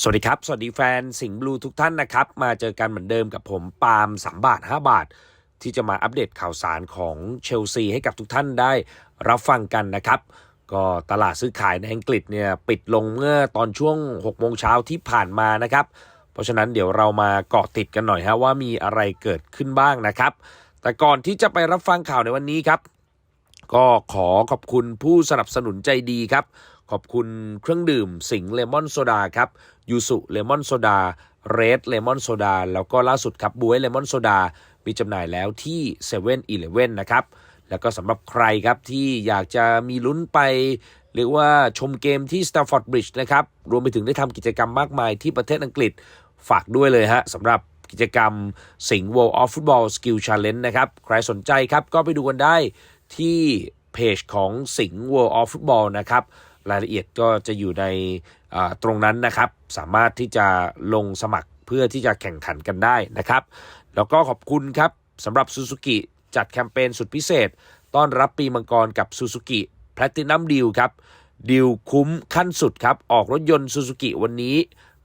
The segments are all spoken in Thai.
สวัสดีครับ สวัสดีแฟนสิงห์บลูทุกท่านนะครับ มาเจอกันเหมือนเดิมกับผมปาล์ม3บาท 5 บาท ที่จะมาอัปเดตข่าวสารของเชลซีให้กับทุกท่านได้รับฟังกันนะครับ ก็ตลาดซื้อขายในอังกฤษเนี่ยปิดลงเมื่อตอนช่วง6โมงเช้าที่ผ่านมานะครับ เพราะฉะนั้นเดี๋ยวเรามาเกาะติดกันหน่อยฮะว่ามีอะไรเกิดขึ้นบ้างนะครับ แต่ก่อนที่จะไปรับฟังข่าวในวันนี้ครับ ก็ขอขอบคุณผู้สนับสนุนใจดีครับ ขอบคุณเครื่องดื่มสิงเลมอนโซดาครับยูสุเลมอนโซดาเรดเลมอนโซดาแล้วก็ล่าสุดครับบวยเลมอนโซดามีจำหน่ายแล้วที่7 e เ e ่ e อนะครับแล้วก็สำหรับใครครับที่อยากจะมีลุ้นไปหรือว่าชมเกมที่ Stamford Bridge นะครับ รวมไปถึงได้ทำกิจกรรมมากมายที่ประเทศอังกฤษฝากด้วยเลยฮะสำหรับกิจกรรมสิงห์ World of Football Skill Challenge นะครับ ใครสนใจครับก็ไปดูกันได้ที่เพจของสิงห์ World of Football นะครับ รายละเอียดก็จะอยู่ในตรงนั้นนะครับ สามารถที่จะลงสมัครเพื่อที่จะแข่งขันกันได้นะครับ แล้วก็ขอบคุณครับสำหรับ Suzuki จัดแคมเปญสุดพิเศษ ต้อนรับปีมังกรกับ Suzuki Platinum Deal ครับดีลคุ้มขั้นสุดครับ ออกรถยนต์ Suzuki วันนี้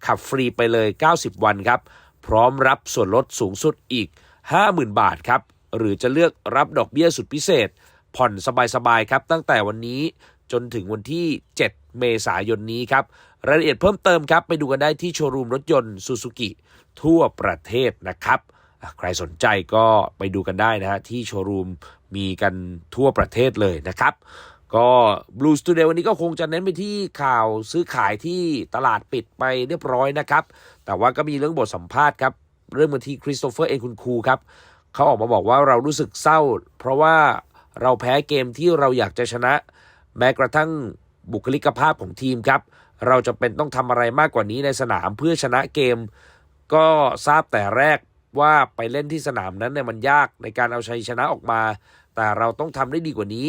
ขับฟรีไปเลย 90 วันครับ พร้อมรับส่วนลดสูงสุดอีก 50,000 บาทครับ หรือจะเลือกรับดอกเบี้ยสุดพิเศษ ผ่อนสบายๆครับ ตั้งแต่วันนี้ จนถึงวันที่ 7 เมษายนนี้ครับ รายละเอียดเพิ่มเติมครับ ไปดูกันได้ที่โชว์รูมรถยนต์ซูซูกิทั่วประเทศนะครับใครสนใจก็ไปดูกันได้นะฮะที่โชว์รูมมีกันทั่วประเทศเลยนะครับ ก็ Blue Studio วันนี้ก็คงจะเน้นไปที่ข่าวซื้อขายที่ตลาดปิดไปเรียบร้อยนะครับ แต่ว่าก็มีเรื่องบทสัมภาษณ์ครับ เรื่องมาที่คริสโตเฟอร์เอ็นคุณครูครับเขาออกมาบอกว่าเรารู้สึกเศร้า เพราะว่าเราแพ้เกมที่เราอยากจะชนะ แม้กระทั่งบุคลิกภาพของทีมครับ เราจะเป็นต้องทำอะไรมากกว่านี้ในสนามเพื่อชนะเกม ก็ทราบแต่แรกว่าไปเล่นที่สนามนั้นเนี่ยมันยากในการเอาชัยชนะออกมา แต่เราต้องทำได้ดีกว่านี้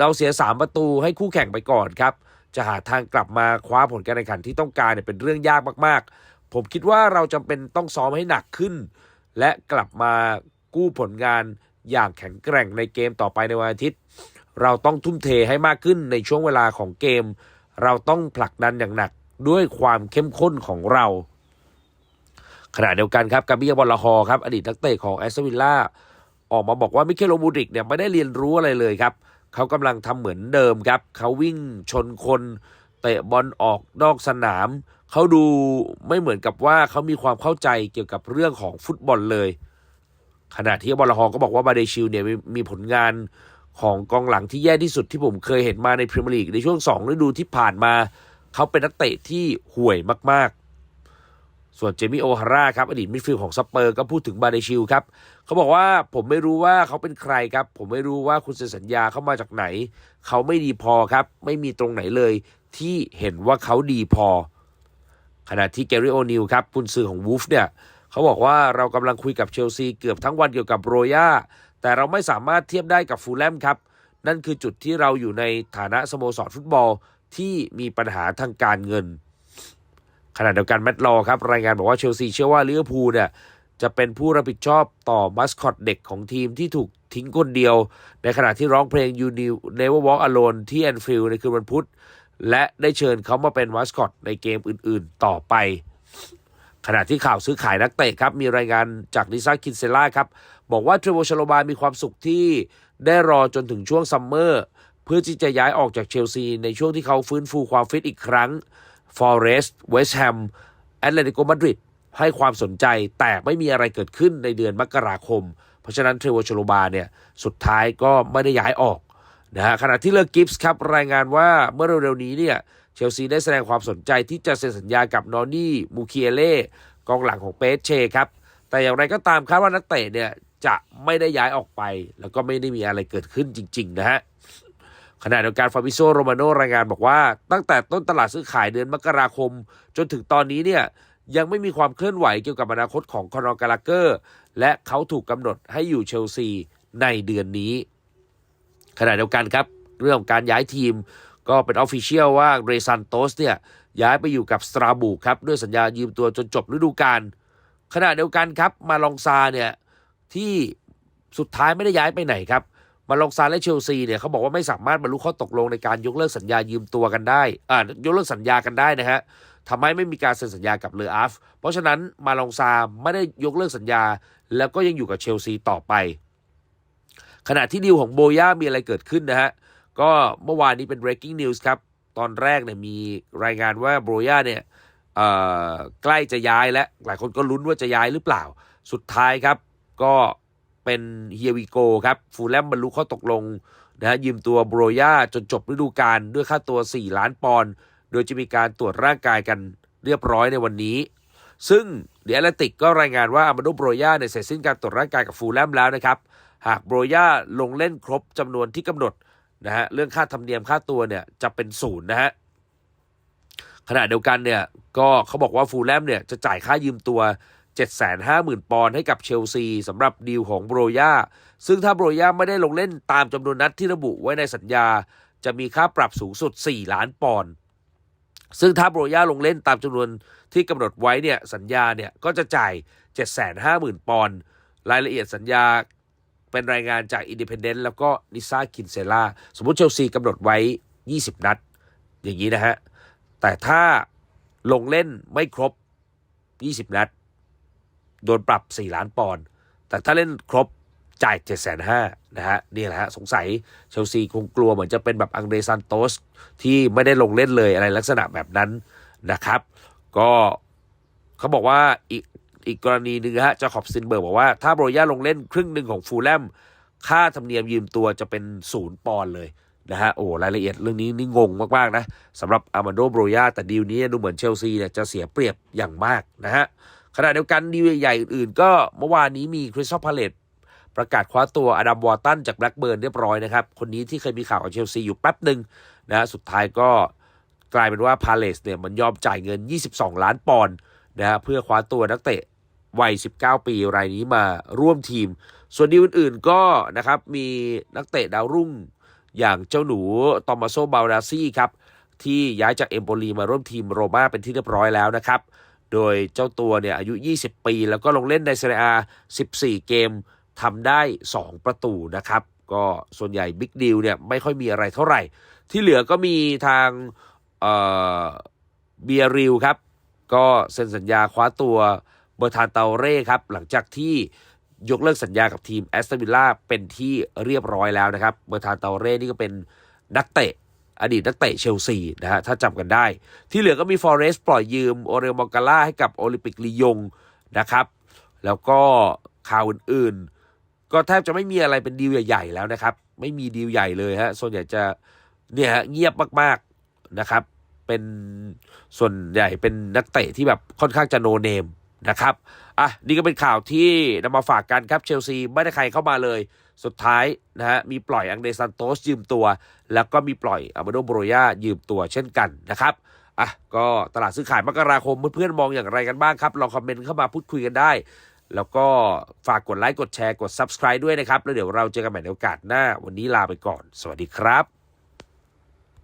เราเสีย 3 ประตูให้คู่แข่งไปก่อนครับ จะหาทางกลับมาคว้าผลการแข่งขันที่ต้องการเนี่ยเป็นเรื่องยากมากๆ ผมคิดว่าเราจำเป็นต้องซ้อมให้หนักขึ้น และกลับมากู้ผลงานอย่างแข็งแกร่งในเกมต่อไปในวันอาทิตย์ เราต้องทุ่มเทให้มากขึ้นในช่วงเวลาของเกม เราต้องผลักดันอย่างหนักด้วยความเข้มข้นของเรา ขณะเดียวกันครับกาเบียบอลลาฮอร์ครับ อดีตนักเตะของแอสตันวิลล่าออกมาบอกว่ามิเคโลมูริกเนี่ยไม่ได้เรียนรู้อะไรเลยครับ เขากำลังทำเหมือนเดิมครับ เขาวิ่งชนคนเตะบอลออกนอกสนาม เขาดูไม่เหมือนกับว่าเขามีความเข้าใจเกี่ยวกับเรื่องของฟุตบอลเลย ขณะที่บอลลาฮอร์ก็บอกว่าบาเดชิลเนี่ยมีผลงาน ของกองหลังที่แย่ที่สุดที่ผมเคยเห็นมาในพรีเมียร์ลีกในช่วงสองฤดูที่ผ่านมา เขาเป็นนักเตะที่ห่วยมากๆ ส่วนเจมี่โอฮาร่าครับอดีตมิดฟิลด์ของสเปอร์ก็พูดถึงบาเดชิลครับ เขาบอกว่าผมไม่รู้ว่าเขาเป็นใครครับ ผมไม่รู้ว่าคุณเซ็นสัญญาเข้ามาจากไหน เขาไม่ดีพอครับ ไม่มีตรงไหนเลย ที่เห็นว่าเขาดีพอ ขณะที่แกรี่โอนิลครับคุณสื่อของวูฟเนี่ยเขาบอกว่าเรากำลังคุยกับเชลซีเกือบทั้งวันเกี่ยวกับโรย่า แต่เราไม่สามารถเทียบได้กับฟูลแลมครับ นั่นคือจุดที่เราอยู่ในฐานะสโมสรฟุตบอลที่มีปัญหาทางการเงิน ขณะเดียวกันแมตต์ลอครับ รายงานบอกว่าเชลซีเชื่อว่าลิเวอร์พูลเนี่ยจะเป็นผู้รับผิดชอบต่อมัสคอตเด็กของทีมที่ถูกทิ้งคนเดียว ในขณะที่ร้องเพลง You Never Walk Alone ที่แอนฟิลด์ในคืนวันพุธ และได้เชิญเขามาเป็นมัสคอตในเกมอื่นๆต่อไป ขณะที่ข่าวซื้อขายนักเตะครับ มีรายงานจากลิซ่าคินเซล่าครับ บอกว่าเทรโวชโลบามีความสุขที่ได้รอจนถึงช่วงซัมเมอร์เพื่อที่จะย้ายออกจากเชลซี ในช่วงที่เขาฟื้นฟูความฟิตอีกครั้งฟอเรสต์เวสต์แฮมแอตเลติโกมาดริดให้ความสนใจแต่ไม่มีอะไรเกิดขึ้นในเดือนมกราคม เพราะฉะนั้นเทรโวชโลบาเนี่ยสุดท้ายก็ไม่ได้ย้ายออกนะฮะขณะที่เลอกิฟส์ครับรายงานว่าเมื่อเร็วๆนี้เนี่ยเชลซีได้แสดงความสนใจที่จะเซ็นสัญญากับนอร์นี่มูเคียเล่กองหลังของเปเชครับแต่อย่างไรก็ตามคาดว่านักเตะเนี่ย จะไม่ได้ย้ายออกไป แล้วก็ไม่ได้มีอะไรเกิดขึ้นจริง ๆ นะฮะขณะเดียวกันฟาบิโซโรมาโนรายงานบอกว่า ตั้งแต่ต้นตลาดซื้อขายเดือนมกราคม จนถึงตอนนี้เนี่ยยังไม่มีความเคลื่อนไหวเกี่ยวกับอนาคตของคอนอร์กาลาเกอร์ และเขาถูกกำหนดให้อยู่เชลซีในเดือนนี้ ขณะเดียวกันครับ เรื่องการย้ายทีมก็เป็นออฟฟิเชียลว่าเรซันโตสเนี่ยย้ายไปอยู่กับสตราบูครับ ด้วยสัญญายืมตัวจนจบฤดูกาลขณะเดียวกันครับมาลองซาเนี่ย ที่สุดท้ายไม่ได้ย้ายไปไหนครับมาลองซาและเชลซีเนี่ยเขาบอกว่าไม่สามารถบรรลุข้อตกลงในการยกเลิกสัญญายืมตัวกันได้อ่ายกเลิกสัญญากันได้นะฮะทำให้ไม่มีการเซ็นสัญญากับเลออาฟ เพราะฉะนั้นมาลองซาไม่ได้ยกเลิกสัญญา แล้วก็ยังอยู่กับเชลซีต่อไป ขณะที่ดีลของโบย่ามีอะไรเกิดขึ้นนะฮะ ก็เมื่อวานนี้เป็น breaking news ครับ ตอนแรกเนี่ยมีรายงานว่าโบย่าเนี่ยใกล้จะย้ายและหลายคนก็ลุ้นว่าจะย้ายหรือเปล่า สุดท้ายครับ ก็เป็นเฮียวิโกครับ ฟูลแลมบรรลุข้อตกลงนะฮะยืมตัวโบรย่าจนจบฤดูกาลด้วยค่าตัว 4 ล้านปอนด์โดยจะมีการตรวจร่างกายกันเรียบร้อยในวันนี้ ซึ่งเดียแอตเลติกก็รายงานว่าอามาโดโบรย่าเนี่ยเสร็จสิ้นการตรวจร่างกายกับฟูลแลมแล้วนะครับ หากโบรย่าลงเล่นครบจำนวนที่กำหนดนะฮะเรื่องค่าธรรมเนียมค่าตัวเนี่ยจะเป็นศูนย์นะฮะขณะเดียวกันเนี่ยก็เขาบอกว่าฟูลแลมเนี่ยจะจ่ายค่ายืมตัว 750,000 ปอนด์ให้กับเชลซีสำหรับดีลของโบรย่าซึ่งถ้าโบรย่าไม่ได้ลงเล่นตามจำนวนนัดที่ระบุไว้ในสัญญา จะมีค่าปรับสูงสุด 4 ล้านปอนด์ซึ่งถ้าโบรย่าลงเล่นตามจำนวนที่กำหนดไว้เนี่ยสัญญาเนี่ยก็จะจ่าย 750,000 ปอนด์รายละเอียดสัญญาเป็นรายงานจากอินดิเพนเดนต์แล้วก็นิซ่าคินเซล่าสมมุติเชลซีกำหนดไว้ 20 นัด อย่างนี้นะฮะ แต่ถ้าลงเล่นไม่ครบ 20 นัด โดนปรับ 4 ล้านปอนด์แต่ถ้าเล่นครบจ่าย7 5 0 0 0นะฮะนี่แหละฮะสงสัยเชลซีคงกลัวเหมือนจะเป็นแบบอังเดรซันโตสที่ไม่ได้ลงเล่นเลยอะไรลักษณะแบบนั้นนะครับ ก็เขาบอกว่าอีกอีกกรณีหนึ่งนะฮะจาขอบซินเบิร์กบอกว่าถ้าโบรย่าลงเล่นครึ่งหนึ่งของฟูลแลมค่าธรรมเนียมยืมตัวจะเป็นศูนย์ปอนด์เลยนะฮะโอ้รายละเอียดเรื่องนี้นี่งงมากๆนะสำหรับอามาโดโบรย่าแต่ดีลนี้ดูเหมือนเชลซีเนี่ยจะเสียเปรียบอย่างมากนะฮะ ขณะเดียวกันดีลใหญ่อื่นๆ ก็เมื่อวานนี้มีคริสตัลพาเลตประกาศคว้าตัวอดัมวอร์ตันจากแบล็กเบิร์นเรียบร้อยนะครับ คนนี้ที่เคยมีข่าวกับเชลซีอยู่แป๊บหนึ่งนะสุดท้ายก็กลายเป็นว่าพาเลสเนี่ยมันยอมจ่ายเงิน 22 ล้านปอนด์นะเพื่อคว้าตัวนักเตะวัย 19 ปีรายนี้มาร่วมทีม ส่วนดีลอื่นๆก็นะครับมีนักเตะดาวรุ่งอย่างเจ้าหนูตอมาโซบาลาซี่ครับที่ย้ายจากเอมโปลีมาร่วมทีมโรม่าเป็นที่เรียบร้อยแล้วนะครับ โดยเจ้าตัวเนี่ยอายุ 20 ปี แล้วก็ลงเล่นในเซเรียอา14 เกมทำได้ 2 ประตูนะครับ ก็ส่วนใหญ่บิ๊กดีลเนี่ยไม่ค่อยมีอะไรเท่าไหร่ ที่เหลือก็มีทางเบียริลครับ ก็เซ็นสัญญาคว้าตัวเบอร์ทานเตาเร่ครับ หลังจากที่ยกเลิกสัญญากับทีมแอสตันวิลล่าเป็นที่เรียบร้อยแล้วนะครับ เบอร์ทานเตาเร่นี่ก็เป็นนักเตะ อดีตนักเตะเชลซีนะฮะถ้าจำกันได้ ที่เหลือก็มีฟอเรส์ปล่อยยืมโอเรลมองกาล่าให้กับโอลิมปิกลียงนะครับ แล้วก็ข่าวอื่นๆ ก็แทบจะไม่มีอะไรเป็นดีลใหญ่ๆแล้วนะครับ ไม่มีดีลใหญ่เลยฮะส่วนใหญ่จะเนี่ยฮะเงียบมากๆนะครับเป็นส่วนใหญ่เป็นนักเตะที่แบบค่อนข้างจะโนเนมนะครับ อะ นี่ก็เป็นข่าวที่นำมาฝากกันครับเชลซีไม่ได้ใครเข้ามาเลย สุดท้ายนะฮะมีปล่อยอังเดซันโตสยืมตัว แล้วก็มีปล่อยอามาโดโบโรยายืมตัวเช่นกันนะครับอะก็ตลาดซื้อขายมกราคมเพื่อนๆมองอย่างไรกันบ้างครับลองคอมเมนต์เข้ามาพูดคุยกันได้ แล้วก็ฝากกดไลค์กดแชร์กด subscribe ด้วยนะครับ แล้วเดี๋ยวเราเจอกันใหม่ในโอกาสหน้า วันนี้ลาไปก่อน สวัสดีครับ